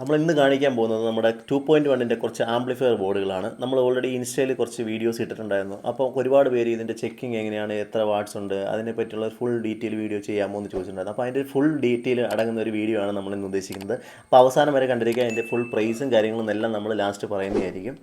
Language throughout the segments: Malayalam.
നമ്മൾ ഇന്ന് കാണിക്കാൻ പോകുന്നത് നമ്മുടെ ടു പോയിന്റ് വണ്ണിന്റെ കുറച്ച് ആംപ്ലിഫയർ ബോർഡുകളാണ് നമ്മൾ ഓൾറെഡി ഇൻസ്റ്റയിൽ കുറച്ച് വീഡിയോസ് ഇട്ടിട്ടുണ്ടായിരുന്നു. അപ്പോൾ ഒരുപാട് പേര് ഇതിന്റെ ചെക്കിംഗ് എങ്ങനെയാണ് എത്ര വാട്ട്സ് ഉണ്ട് അതിനെ പറ്റിയുള്ള ഫുൾ ഡീറ്റെയിൽ വീഡിയോ ചെയ്യാമോ എന്ന് ചോദിച്ചിട്ടുണ്ടായിരുന്നു. അപ്പോൾ അതിന്റെ ഫുൾ ഡീറ്റെയിൽ അടങ്ങുന്ന ഒരു വീഡിയോ ആണ് നമ്മൾ ഇന്ന് ഉദ്ദേശിക്കുന്നത്. അപ്പോൾ അവസാനം വരെ കണ്ടിരിക്കുക അതിന്റെ ഫുൾ പ്രൈസും കാര്യങ്ങളും എല്ലാം നമ്മൾ ലാസ്റ്റ് പറയുന്നതായിരിക്കും.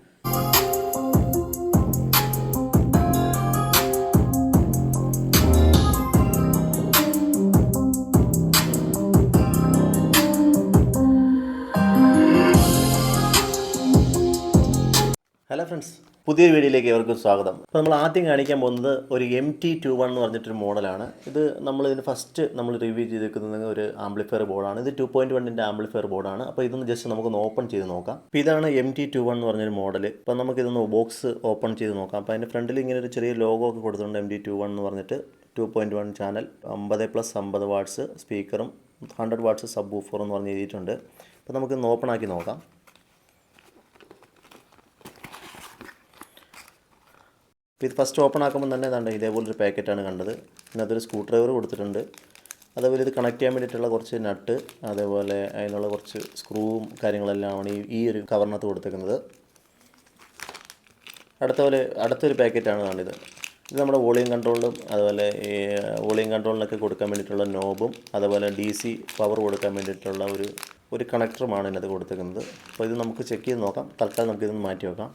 ഫ്രണ്ട്സ് പുതിയൊരു വീഡിയോയിലേക്ക് ഏവർക്കും സ്വാഗതം. അപ്പോൾ നമ്മൾ ആദ്യം കാണിക്കാൻ പോകുന്നത് ഒരു എം ടി ടു വൺ എന്ന് പറഞ്ഞിട്ടൊരു മോഡലാണ്. ഇത് നമ്മൾ ഇതിന് ഫസ്റ്റ് നമ്മൾ റിവ്യൂ ചെയ്തിരിക്കുന്നത് ഒരു ആംപ്ലിഫയർ ബോർഡാണ് ഇത് ടു പോയിന്റ് വണ്ണിന്റെ ആംപ്ലിഫയർ ബോർഡാണ് അപ്പോൾ ഇതൊന്ന് ജസ്റ്റ് നമുക്കൊന്ന് ഓപ്പൺ ചെയ്ത് നോക്കാം. അപ്പോൾ ഇതാണ് എം ടി ടു വൺ എന്ന് പറഞ്ഞൊരു മോഡൽ അപ്പോൾ നമുക്കിതൊന്ന് ബോക്സ് ഓപ്പൺ ചെയ്ത് നോക്കാം. അപ്പോൾ അതിന്റെ ഫ്രണ്ടിൽ ഇങ്ങനെ ഒരു ചെറിയ ലോഗോ ഒക്കെ കൊടുത്തിട്ടുണ്ട് എം ടി ടു വൺ എന്ന് പറഞ്ഞിട്ട്. ടു പോയിന്റ് വൺ ചാനൽ അമ്പത് പ്ലസ് അമ്പത് വാട്ട്സ് സ്പീക്കറും ഹൺഡ്രഡ് വാട്ട്സ് സബ് ബൂഫർ എന്ന് പറഞ്ഞ് എഴുതിയിട്ടുണ്ട്. അപ്പോൾ നമുക്കിന്ന് ഓപ്പൺ ആക്കി നോക്കാം. ഇത് ഫസ്റ്റ് ഓപ്പൺ ആക്കുമ്പോൾ തന്നെ ഇതാണ്ട് ഇതേപോലൊരു പാക്കറ്റാണ് കണ്ടത്. അതൊരു സ്ക്രൂ ഡ്രൈവർ കൊടുത്തിട്ടുണ്ട്. അതേപോലെ ഇത് കണക്ട് ചെയ്യാൻ വേണ്ടിയിട്ടുള്ള കുറച്ച് നട്ട് അതേപോലെ അതിനുള്ള കുറച്ച് സ്ക്രൂവും കാര്യങ്ങളെല്ലാമാണ് ഈ ഈ ഒരു കവറിനകത്ത് കൊടുത്തേക്കുന്നത്. അടുത്ത പോലെ അടുത്തൊരു പാക്കറ്റാണ് കാണിത് ഇത് നമ്മുടെ വോളിയം കൺട്രോളിലും അതുപോലെ ഈ വോളിയം കൺട്രോളിനൊക്കെ കൊടുക്കാൻ വേണ്ടിയിട്ടുള്ള നോബും അതുപോലെ ഡി സി പവർ കൊടുക്കാൻ വേണ്ടിയിട്ടുള്ള ഒരു ഒരു കണക്ടറുമാണ് ഇതിനകത്ത് കൊടുത്തേക്കുന്നത്. അപ്പോൾ ഇത് നമുക്ക് ചെക്ക് ചെയ്ത് നോക്കാം. തൽക്കാലം നമുക്കിതൊന്ന് മാറ്റി വെക്കാം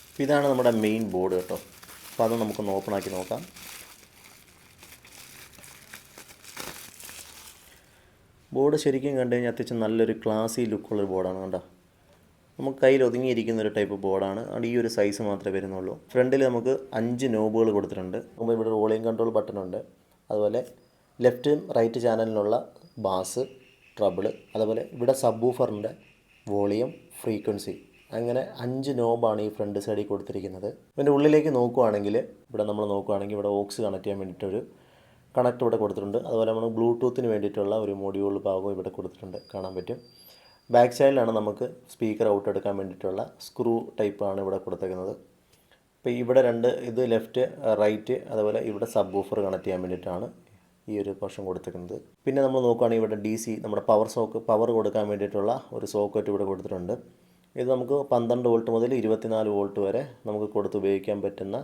അപ്പോൾ ഇതാണ് നമ്മുടെ മെയിൻ ബോർഡ് കേട്ടോ. അപ്പോൾ അത് നമുക്കൊന്ന് ഓപ്പൺ ആക്കി നോക്കാം. ബോർഡ് ശരിക്കും കണ്ടു കഴിഞ്ഞാൽ അത്യാവശ്യം നല്ലൊരു ക്ലാസി ലുക്കുള്ളൊരു ബോർഡാണ് കണ്ടോ. നമുക്ക് കയ്യിൽ ഒതുങ്ങിയിരിക്കുന്ന ഒരു ടൈപ്പ് ബോർഡാണ് അതുകൊണ്ട് ഈ ഒരു സൈസ് മാത്രമേ വരുന്നുള്ളൂ. ഫ്രണ്ടിൽ നമുക്ക് അഞ്ച് നോബുകൾ കൊടുത്തിട്ടുണ്ട്. അപ്പോൾ ഇവിടെ വോളിയം കൺട്രോൾ ബട്ടണുണ്ട് അതുപോലെ ലെഫ്റ്റ് റൈറ്റ് ചാനലിനുള്ള ബാസ് ട്രബിൾ അതുപോലെ ഇവിടെ സബ്ബൂഫറിന്റെ വോളിയം ഫ്രീക്വൻസി അങ്ങനെ അഞ്ച് നോബാണ് ഈ ഫ്രണ്ട് സൈഡിൽ കൊടുത്തിരിക്കുന്നത്. ഇതിന്റെ ഉള്ളിലേക്ക് നോക്കുവാണെങ്കിൽ ഇവിടെ നമ്മൾ നോക്കുവാണെങ്കിൽ ഇവിടെ ഓക്സ് കണക്ട് ചെയ്യാൻ വേണ്ടിയിട്ടൊരു കണക്ട് ഇവിടെ കൊടുത്തിട്ടുണ്ട്. അതുപോലെ നമ്മൾ ബ്ലൂടൂത്തിന് വേണ്ടിയിട്ടുള്ള ഒരു മൊഡ്യൂൾ ഭാഗവും ഇവിടെ കൊടുത്തിട്ടുണ്ട് കാണാൻ പറ്റും. ബാക്ക് സൈഡിലാണ് നമുക്ക് സ്പീക്കർ ഔട്ട് എടുക്കാൻ വേണ്ടിയിട്ടുള്ള സ്ക്രൂ ടൈപ്പാണ് ഇവിടെ കൊടുത്തേക്കുന്നത്. ഇപ്പോൾ ഇവിടെ രണ്ട് ഇത് ലെഫ്റ്റ് റൈറ്റ് അതുപോലെ ഇവിടെ സബ് ഓഫർ കണക്ട് ചെയ്യാൻ വേണ്ടിയിട്ടാണ് ഈ ഒരു പോർഷൻ കൊടുത്തിരിക്കുന്നത്. പിന്നെ നമ്മൾ നോക്കുകയാണെങ്കിൽ ഇവിടെ ഡി സി നമ്മുടെ പവർ സോക്ക് പവർ കൊടുക്കാൻ വേണ്ടിയിട്ടുള്ള ഒരു സോക്കറ്റ് ഇവിടെ കൊടുത്തിട്ടുണ്ട്. ഇത് നമുക്ക് പന്ത്രണ്ട് വോൾട്ട് മുതൽ ഇരുപത്തിനാല് വോൾട്ട് വരെ നമുക്ക് കൊടുത്ത് ഉപയോഗിക്കാൻ പറ്റുന്ന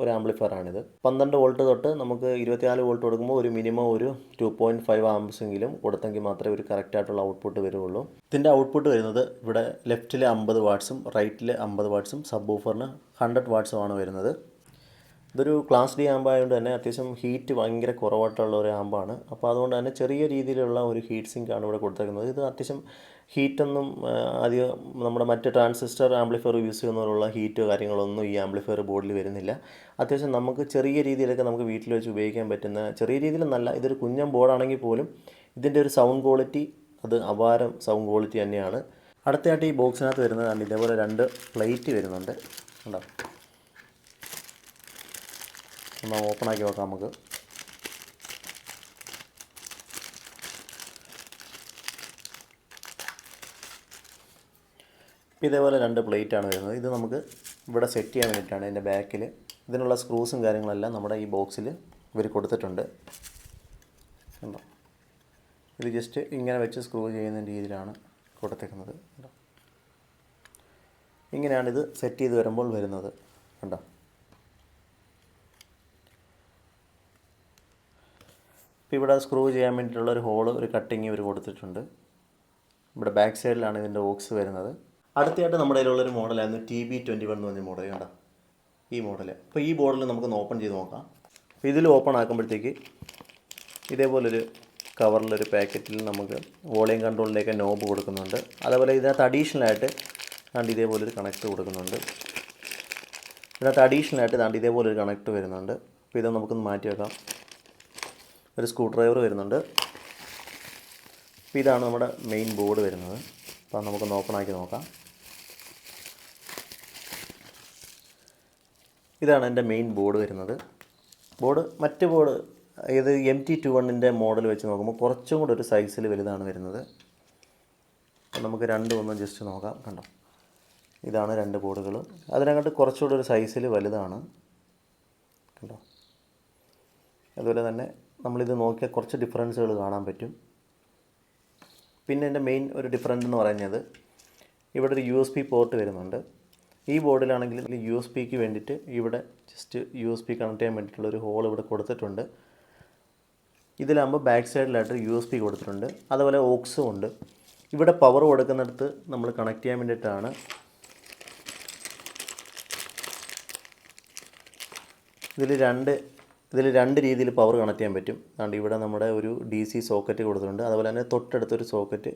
ഒരു ആംപ്ലിഫയറാണിത് പന്ത്രണ്ട് വോൾട്ട് തൊട്ട് നമുക്ക് ഇരുപത്തിനാല് വോൾട്ട് കൊടുക്കുമ്പോൾ ഒരു മിനിമം ഒരു ടു പോയിന്റ് ഫൈവ് ആംബ്സെങ്കിലും കൊടുത്തെങ്കിൽ മാത്രമേ ഒരു കറക്റ്റ് ആയിട്ടുള്ള ഔട്ട്പുട്ട് വരുള്ളൂ. ഇതിന്റെ ഔട്ട്പുട്ട് വരുന്നത് ഇവിടെ ലെഫ്റ്റിൽ അമ്പത് വാട്ട്സും റൈറ്റിൽ അമ്പത് വാട്ട്സും സബ് ഓഫറിന് ഹൺഡ്രഡ് വാട്ട്സുമാണ് വരുന്നത്. ഇതൊരു ക്ലാസ് ഡി ആമ്പായതുകൊണ്ട് തന്നെ അത്യാവശ്യം ഹീറ്റ് ഭയങ്കര കുറവായിട്ടുള്ള ഒരു ആമ്പാണ്. അപ്പോൾ അതുകൊണ്ട് തന്നെ ചെറിയ രീതിയിലുള്ള ഒരു ഹീറ്റ് സിങ്കാണ് ഇവിടെ കൊടുത്തേക്കുന്നത്. ഇത് അത്യാവശ്യം ഹീറ്റൊന്നും അധികം നമ്മുടെ മറ്റ് ട്രാൻസിസ്റ്റർ ആംപ്ലിഫയർ യൂസ് ചെയ്യുന്നതിലുള്ള ഹീറ്റ് കാര്യങ്ങളൊന്നും ഈ ആംപ്ലിഫയർ ബോർഡിൽ വരുന്നില്ല. അത്യാവശ്യം നമുക്ക് ചെറിയ രീതിയിലൊക്കെ നമുക്ക് വീട്ടിൽ വെച്ച് ഉപയോഗിക്കാൻ പറ്റുന്ന ചെറിയ രീതിയിലൊന്നല്ല ഇതൊരു കുഞ്ഞൻ ബോർഡാണെങ്കിൽ പോലും ഇതിന്റെ ഒരു സൗണ്ട് ക്വാളിറ്റി അത് അപാരം സൗണ്ട് ക്വാളിറ്റി തന്നെയാണ്. അടുത്തയായിട്ട് ഈ ബോക്സിനകത്ത് വരുന്നതാണ് ഇതേപോലെ രണ്ട് പ്ലേറ്റ് വരുന്നുണ്ട്. ഉണ്ടോ ഒന്ന് ഓപ്പൺ ആക്കി നോക്കാം നമുക്ക് ഇതേപോലെ രണ്ട് പ്ലേറ്റ് ആണ് വരുന്നത്. ഇത് നമുക്ക് ഇവിടെ സെറ്റ് ചെയ്യാൻ വേണ്ടിയിട്ടാണ് ഇതിന്റെ ബാക്കിൽ ഇതിനുള്ള സ്ക്രൂസും കാര്യങ്ങളെല്ലാം നമ്മുടെ ഈ ബോക്സിൽ ഇവർ കൊടുത്തിട്ടുണ്ട്. കണ്ടോ? ഇത് ജസ്റ്റ് ഇങ്ങനെ വെച്ച് സ്ക്രൂ ചെയ്യുന്ന രീതിയിലാണ് കൊടുത്തേക്കുന്നത്. കണ്ടോ? ഇത് സെറ്റ് ചെയ്ത് വരുമ്പോൾ വരുന്നത്. കണ്ടോ? ഇപ്പോൾ ഇവിടെ സ്ക്രൂ ചെയ്യാൻ വേണ്ടിയിട്ടുള്ള ഒരു ഹോൾ ഒരു കട്ടിങ് ഇവർ കൊടുത്തിട്ടുണ്ട്. ഇവിടെ ബാക്ക് സൈഡിലാണ് ഇതിന്റെ ഓക്സ് വരുന്നത്. അടുത്തായിട്ട് നമ്മുടെ കയ്യിലുള്ളൊരു മോഡലായിരുന്നു ടി ബി ട്വന്റി വൺ എന്ന് പറഞ്ഞ മോഡൽ കണ്ടോ? ഈ മോഡൽ അപ്പോൾ ഈ ബോർഡിൽ നമുക്കൊന്ന് ഓപ്പൺ ചെയ്ത് നോക്കാം. അപ്പോൾ ഇതിൽ ഓപ്പൺ ആക്കുമ്പോഴത്തേക്ക് ഇതേപോലൊരു കവറിലൊരു പാക്കറ്റിൽ നമുക്ക് വോളിയം കൺട്രോളിലേക്ക് നോബ് കൊടുക്കുന്നുണ്ട്. അതേപോലെ ഇതിനകത്ത് അഡീഷണലായിട്ട് ദാണ്ട് ഇതേപോലൊരു കണക്ട് കൊടുക്കുന്നുണ്ട്. ഇതിനകത്ത് അഡീഷണലായിട്ട് ദാണ്ട് ഇതേപോലൊരു കണക്ട് വരുന്നുണ്ട്. അപ്പോൾ ഇത് നമുക്കൊന്ന് മാറ്റി വെക്കാം. ഒരു സ്ക്രൂ ഡ്രൈവർ വരുന്നുണ്ട്. ഇതാണ് നമ്മുടെ മെയിൻ ബോർഡ് വരുന്നത്. അപ്പോൾ നമുക്ക് നമുക്കൊന്ന് ഓപ്പൺ ആക്കി നോക്കാം. ഇതാണ് എന്റെ മെയിൻ ബോർഡ് വരുന്നത്. ബോർഡ് മറ്റ് ബോർഡ് ഇത് എം ടി ടു വണ്ണിന്റെ മോഡൽ വെച്ച് നോക്കുമ്പോൾ കുറച്ചും കൂടെ ഒരു സൈസിൽ വലുതാണ് വരുന്നത്. നമുക്ക് രണ്ടും ഒന്ന് ജസ്റ്റ് നോക്കാം. കണ്ടോ? ഇതാണ് രണ്ട് ബോർഡുകൾ അതിനങ്ങോട്ട് കുറച്ചുകൂടെ ഒരു സൈസിൽ വലുതാണ്. കണ്ടോ? അതുപോലെ തന്നെ നമ്മളിത് നോക്കിയാൽ കുറച്ച് ഡിഫറൻസുകൾ കാണാൻ പറ്റും. പിന്നെ എന്റെ മെയിൻ ഒരു ഡിഫറന്റ് എന്ന് പറയുന്നത് ഇവിടെ ഒരു യു എസ് പി പോർട്ട് വരുന്നുണ്ട്. ഈ ബോർഡിലാണെങ്കിൽ യു എസ് പിക്ക് വേണ്ടിയിട്ട് ഇവിടെ just U S B connect ചെയ്യാൻ വേണ്ടിയിട്ടുള്ള ഒരു ഹോൾ ഇവിടെ കൊടുത്തിട്ടുണ്ട്. ഇതിലാകുമ്പോൾ ബാക്ക് സൈഡിലായിട്ട് യു എസ് പി കൊടുത്തിട്ടുണ്ട്. അതുപോലെ ഓക്സും ഉണ്ട്. ഇവിടെ പവർ കൊടുക്കുന്നിടത്ത് നമ്മൾ കണക്ട് ചെയ്യാൻ വേണ്ടിയിട്ടാണ് ഇതിൽ രണ്ട് ഇതിൽ രണ്ട് രീതിയിൽ പവർ കണക്ട് ചെയ്യാൻ പറ്റും. അതുകൊണ്ട് ഇവിടെ നമ്മുടെ ഒരു ഡി സി സോക്കറ്റ് കൊടുത്തിട്ടുണ്ട്. അതുപോലെ തന്നെ തൊട്ടടുത്തൊരു സോക്കറ്റ്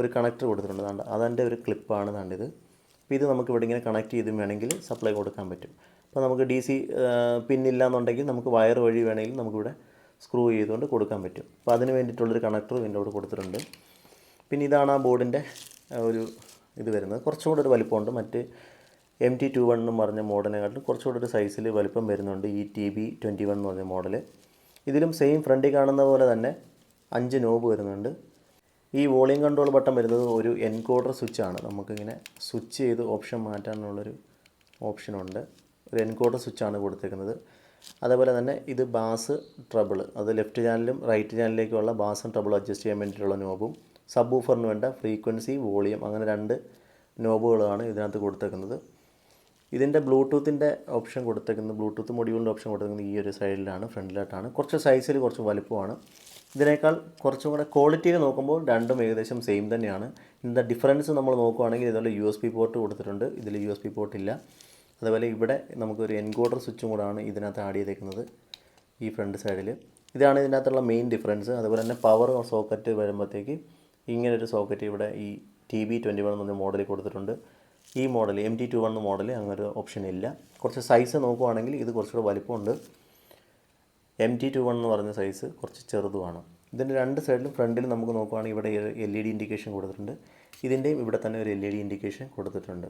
ഒരു കണക്ടർ കൊടുത്തിട്ടുണ്ട്. അതുകൊണ്ട് അതെന്റെ ഒരു ക്ലിപ്പാണ് കണ്ടിത് അപ്പോൾ ഇത്. നമുക്ക് ഇവിടെ ഇങ്ങനെ കണക്ട് ചെയ്തും വേണമെങ്കിൽ സപ്ലൈ കൊടുക്കാൻ പറ്റും. അപ്പോൾ നമുക്ക് ഡി സി പിന്നില്ല എന്നുണ്ടെങ്കിൽ നമുക്ക് വയർ വഴി വേണമെങ്കിൽ നമുക്കിവിടെ സ്ക്രൂ ചെയ്തുകൊണ്ട് കൊടുക്കാൻ പറ്റും. അപ്പോൾ അതിന് വേണ്ടിയിട്ടുള്ളൊരു കണക്ടർ ഇതിന്റെ കൂടെ കൊടുത്തിട്ടുണ്ട്. പിന്നെ ഇതാണ് ആ ബോർഡിന്റെ ഒരു ഇത് വരുന്നത്. കുറച്ചും കൂടെ ഒരു വലിപ്പമുണ്ട്. മറ്റ് എം ടി ടു വൺ എന്ന് പറഞ്ഞ മോഡലിനെക്കാട്ടിലും കുറച്ചുകൂടി ഒരു സൈസിൽ വലിപ്പം വരുന്നുണ്ട് ഈ ടി ബി ട്വന്റി വൺ എന്ന് പറഞ്ഞ മോഡൽ ഇതിലും സെയിം ഫ്രണ്ടിൽ കാണുന്ന പോലെ തന്നെ അഞ്ച് നോബ് വരുന്നുണ്ട്. ഈ വോളിയം കൺട്രോൾ ബട്ടൺ വരുന്നത് ഒരു എൻകോഡർ സ്വിച്ച് സ്വിച്ചാണ് നമുക്കിങ്ങനെ സ്വിച്ച് ചെയ്ത് ഓപ്ഷൻ മാറ്റാനുള്ളൊരു ഓപ്ഷനുണ്ട് ഒരു എൻകോഡർ സ്വിച്ച് ആണ് കൊടുത്തേക്കുന്നത്. അതേപോലെ തന്നെ ഇത് ബാസ് ട്രബിൾ അത് ലെഫ്റ്റ് ചാനലും റൈറ്റ് ചാനലിലേക്കുള്ള ബാസും ട്രബിൾ അഡ്ജസ്റ്റ് ചെയ്യാൻ വേണ്ടിയിട്ടുള്ള നോബും സബ് ഊഫറിന് വേണ്ട ഫ്രീക്വൻസി വോളിയം അങ്ങനെ രണ്ട് നോബുകളാണ് ഇതിനകത്ത് കൊടുത്തേക്കുന്നത്. ഇതിന്റെ ബ്ലൂടൂത്തിന്റെ ഓപ്ഷൻ കൊടുത്തേക്കുന്നത് ബ്ലൂടൂത്ത് മൊഡ്യൂളിന്റെ ഓപ്ഷൻ കൊടുത്തേക്കുന്നത് ഈ ഒരു സൈഡിലാണ് ഫ്രണ്ടിലായിട്ടാണ്. കുറച്ച് സൈസിൽ കുറച്ച് വലുപ്പമാണ്. ഇതിനേക്കാൾ കുറച്ചും കൂടെ ക്വാളിറ്റിയിൽ നോക്കുമ്പോൾ രണ്ടും ഏകദേശം സെയിം തന്നെയാണ്. ഇതിന്റെ ഡിഫറൻസ് നമ്മൾ നോക്കുകയാണെങ്കിൽ ഇതുപോലെ യു എസ് പി പോർട്ട് കൊടുത്തിട്ടുണ്ട്. ഇതിൽ യു എസ് പി പോർട്ട് ഇല്ല. അതുപോലെ ഇവിടെ നമുക്കൊരു എൻകോഡർ സ്വിച്ചും കൂടാണ് ഇതിനകത്ത് ആഡ് ചെയ്തേക്കുന്നത് ഈ ഫ്രണ്ട് സൈഡിൽ. ഇതാണ് ഇതിനകത്തുള്ള മെയിൻ ഡിഫറൻസ്. അതുപോലെ തന്നെ പവർ സോക്കറ്റ് വരുമ്പോഴത്തേക്ക് ഇങ്ങനൊരു സോക്കറ്റ് ഇവിടെ ഈ ടി ബി ട്വന്റി വൺ എന്ന മോഡലിൽ കൊടുത്തിട്ടുണ്ട്. ഈ model M T two one model അങ്ങനൊരു ഓപ്ഷൻ ഇല്ല. കുറച്ച് സൈസ് നോക്കുവാണെങ്കിൽ ഇത് കുറച്ചുകൂടെ വലിപ്പമുണ്ട്. എം ടി ടു വൺ എന്ന് പറഞ്ഞ സൈസ് കുറച്ച് ചെറുതുമാണ് ഇതിന്റെ രണ്ട് സൈഡിലും ഫ്രണ്ടിൽ നമുക്ക് നോക്കുവാണെങ്കിൽ ഇവിടെ എൽ ഇ ഡി ഇൻഡിക്കേഷൻ കൊടുത്തിട്ടുണ്ട്. ഇതിന്റെയും ഇവിടെ തന്നെ ഒരു എൽ ഇ ഡി ഇൻഡിക്കേഷൻ കൊടുത്തിട്ടുണ്ട്.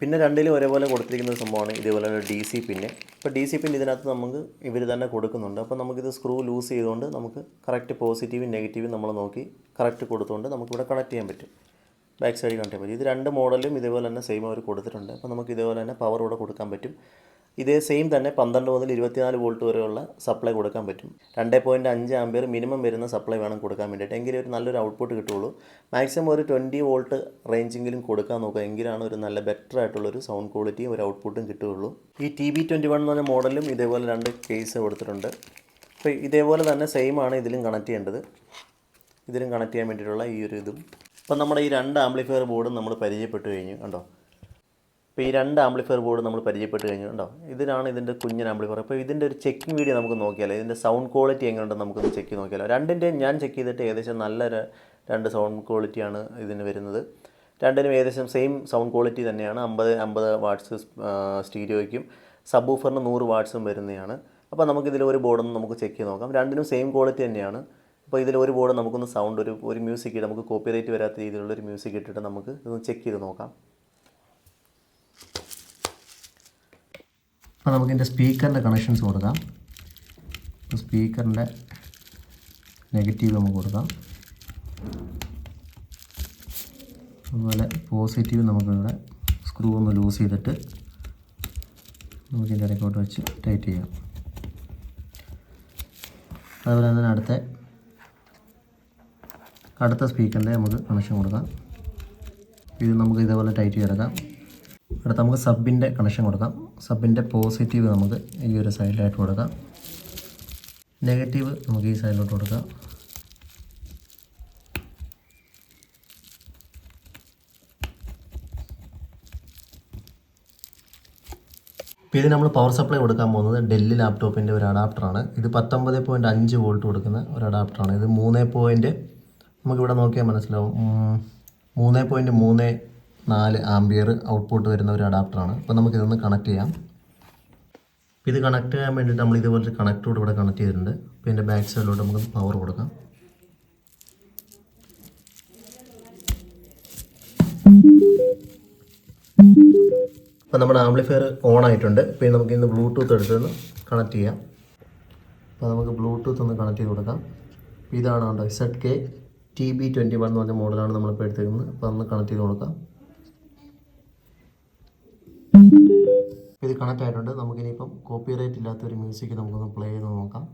പിന്നെ രണ്ടിലും ഒരേപോലെ കൊടുത്തിരിക്കുന്ന സംഭവമാണ് ഇതേപോലെ ഡി സി പിന്നെ ഇപ്പോൾ ഡി സി പിന്നെ ഇതിനകത്ത് നമുക്ക് ഇവർ തന്നെ കൊടുക്കുന്നുണ്ട്. അപ്പോൾ നമുക്കിത് സ്ക്രൂ ലൂസ് ചെയ്തുകൊണ്ട് നമുക്ക് കറക്റ്റ് പോസിറ്റീവും നെഗറ്റീവും നമ്മൾ നോക്കി കറക്റ്റ് കൊടുത്തുകൊണ്ട് നമുക്കിവിടെ കണക്ട് ചെയ്യാൻ പറ്റും. ബാക്ക് സൈഡിൽ കണക്ട് പറ്റും. ഇത് രണ്ട് മോഡലും ഇതേപോലെ തന്നെ സെയിം അവർ കൊടുത്തിട്ടുണ്ട്. അപ്പോൾ നമുക്ക് ഇതേപോലെ തന്നെ പവർ ഇവിടെ കൊടുക്കാൻ പറ്റും. ഇതേ സെയിം തന്നെ പന്ത്രണ്ട് മുതൽ ഇരുപത്തിനാല് വോൾട്ട് വരെയുള്ള സപ്ലൈ കൊടുക്കാൻ പറ്റും. രണ്ട് പോയിന്റ് അഞ്ച് ആമ്പിയർ മിനിമം വരുന്ന സപ്ലൈ വേണം കൊടുക്കാൻ വേണ്ടിയിട്ട്. എങ്കിലേ ഒരു നല്ലൊരു ഔട്ട്പുട്ട് കിട്ടുള്ളൂ. മാക്സിമം ഒരു ട്വന്റി വോൾട്ട് റേഞ്ചെങ്കിലും കൊടുക്കാൻ നോക്കുക. എങ്കിലാണ് ഒരു നല്ല ബെറ്റർ ആയിട്ടുള്ളൊരു സൗണ്ട് ക്വാളിറ്റിയും ഒരു ഔട്ട്പുട്ടും കിട്ടുകയുള്ളൂ. ഈ ടി ബി ട്വന്റി വൺ എന്ന് പറഞ്ഞ മോഡലും ഇതേപോലെ രണ്ട് കേസ് കൊടുത്തിട്ടുണ്ട്. അപ്പോൾ ഇതേപോലെ തന്നെ സെയിം ആണ് ഇതിലും കണക്ട് ചെയ്യേണ്ടത്. ഇതിലും കണക്ട് ചെയ്യാൻ വേണ്ടിയിട്ടുള്ള ഈ ഒരു ഇതും. ഇപ്പം നമ്മുടെ ഈ രണ്ട് ആംപ്ലിഫയർ ബോർഡും നമ്മൾ പരിചയപ്പെട്ട് കഴിഞ്ഞു കണ്ടോ? ഇപ്പോൾ ഈ രണ്ട് ആംപ്ലിഫയർ ബോർഡ് നമ്മൾ പരിചയപ്പെട്ട് കഴിഞ്ഞു കണ്ടോ? ഇതിനാണ് ഇതിന്റെ കുഞ്ഞൻ ആംപ്ലിഫയർ. അപ്പോൾ ഇതിന്റെ ഒരു ചെക്കിംഗ് വീഡിയോ നമുക്ക് നോക്കിയാലോ? ഇതിന്റെ സൗണ്ട് ക്വാളിറ്റി എങ്ങനെയുണ്ടെന്ന് നമുക്കൊന്ന് ചെക്ക് നോക്കിയാലോ? രണ്ടിന്റെയും ഞാൻ ചെക്ക് ചെയ്തിട്ട് ഏകദേശം നല്ല രണ്ട് സൗണ്ട് ക്വാളിറ്റിയാണ് ഇതിന് വരുന്നത്. രണ്ടിനും ഏകദേശം സെയിം സൗണ്ട് ക്വാളിറ്റി തന്നെയാണ്. അമ്പത് അമ്പത് വാട്ട്സ് സ്റ്റീരിയോയ്ക്കും സബ് ഊഫറിന് നൂറ് വാട്ട്സും വരുന്നതാണ്. അപ്പോൾ നമുക്കിതിൽ ഒരു ബോർഡൊന്ന് നമുക്ക് ചെക്ക് ചെയ്ത് നോക്കാം. രണ്ടിനും സെയിം ക്വാളിറ്റി തന്നെയാണ്. അപ്പോൾ ഇതിൽ ഒരു ബോർഡ് നമുക്കൊന്ന് സൗണ്ട് ഒരു ഒരു മ്യൂസിക് നമുക്ക് കോപ്പിറൈറ്റ് വരാത്ത രീതിയിലുള്ള ഒരു മ്യൂസിക് ഇട്ടിട്ട് നമുക്ക് ഇതൊന്ന് ചെക്ക് ചെയ്ത് നോക്കാം. അപ്പോൾ നമുക്ക് ഇതിന്റെ സ്പീക്കറിന്റെ കണക്ഷൻസ് കൊടുക്കാം. സ്പീക്കറിന്റെ നെഗറ്റീവ് നമുക്ക് കൊടുക്കാം. അതുപോലെ പോസിറ്റീവ് നമുക്കിവിടെ സ്ക്രൂ ഒന്ന് ലൂസ് ചെയ്തിട്ട് നമുക്കിന്റെ ഇടയ്ക്കോട്ട് വെച്ച് ടൈറ്റ് ചെയ്യാം. അതുപോലെ തന്നെ അടുത്ത അടുത്ത സ്പീക്കറിന്റെ നമുക്ക് കണക്ഷൻ കൊടുക്കാം. ഇത് നമുക്ക് ഇതേപോലെ ടൈറ്റ് ചെയ്തെടുക്കാം. അടുത്ത നമുക്ക് സബിന്റെ കണക്ഷൻ കൊടുക്കാം. സബിന്റെ പോസിറ്റീവ് നമുക്ക് ഈ ഒരു സൈഡിലായിട്ട് കൊടുക്കാം. നെഗറ്റീവ് നമുക്ക് ഈ സൈഡിലോട്ട് കൊടുക്കാം. ഇപ്പോൾ ഇത് നമ്മൾ പവർ സപ്ലൈ കൊടുക്കാൻ പോകുന്നത് ഡെല്ലി ലാപ്ടോപ്പിന്റെ ഒരു അഡാപ്റ്ററാണ് ഇത് പത്തൊമ്പത് പോയിന്റ് അഞ്ച് വോൾട്ട് കൊടുക്കുന്ന ഒരു അഡാപ്റ്ററാണ് ഇത് മൂന്ന് പോയിന്റ് നമുക്കിവിടെ നോക്കിയാൽ മനസ്സിലാവും. മൂന്ന് പോയിന്റ് മൂന്ന് നാല് ആംബിയർ ഔട്ട്പുട്ട് വരുന്ന ഒരു അഡാപ്റ്ററാണ് അപ്പോൾ നമുക്കിതൊന്ന് കണക്ട് ചെയ്യാം. ഇത് കണക്ട് ചെയ്യാൻ വേണ്ടിയിട്ട് നമ്മൾ ഇതുപോലൊരു കണക്ടറോട് ഇവിടെ കണക്ട് ചെയ്തിട്ടുണ്ട്. അപ്പോൾ ഇതിന്റെ ബാക്ക് സൈഡിലോട്ട് നമുക്ക് പവർ കൊടുക്കാം. അപ്പോൾ നമ്മുടെ ആംപ്ലിഫയർ ഓൺ ആയിട്ടുണ്ട്. പിന്നെ നമുക്ക് ഇന്ന് ബ്ലൂടൂത്ത് എടുത്തൊന്ന് കണക്ട് ചെയ്യാം. അപ്പോൾ നമുക്ക് ബ്ലൂടൂത്ത് ഒന്ന് കണക്ട് ചെയ്ത് കൊടുക്കാം. ഇതാണ് കേട്ടോ set K T B twenty one എന്ന് പറഞ്ഞ മോഡലാണ് നമ്മളിപ്പോൾ എടുത്തിരിക്കുന്നത് അപ്പോൾ ഒന്ന് കണക്ട് ചെയ്ത് കൊടുക്കാം. ഇത് കണക്ട് ആയിട്ടുണ്ട്. നമുക്കിനിയിപ്പം കോപ്പി റൈറ്റ് ഇല്ലാത്തൊരു മ്യൂസിക് നമുക്കൊന്ന് പ്ലേ ചെയ്ത് നോക്കാം.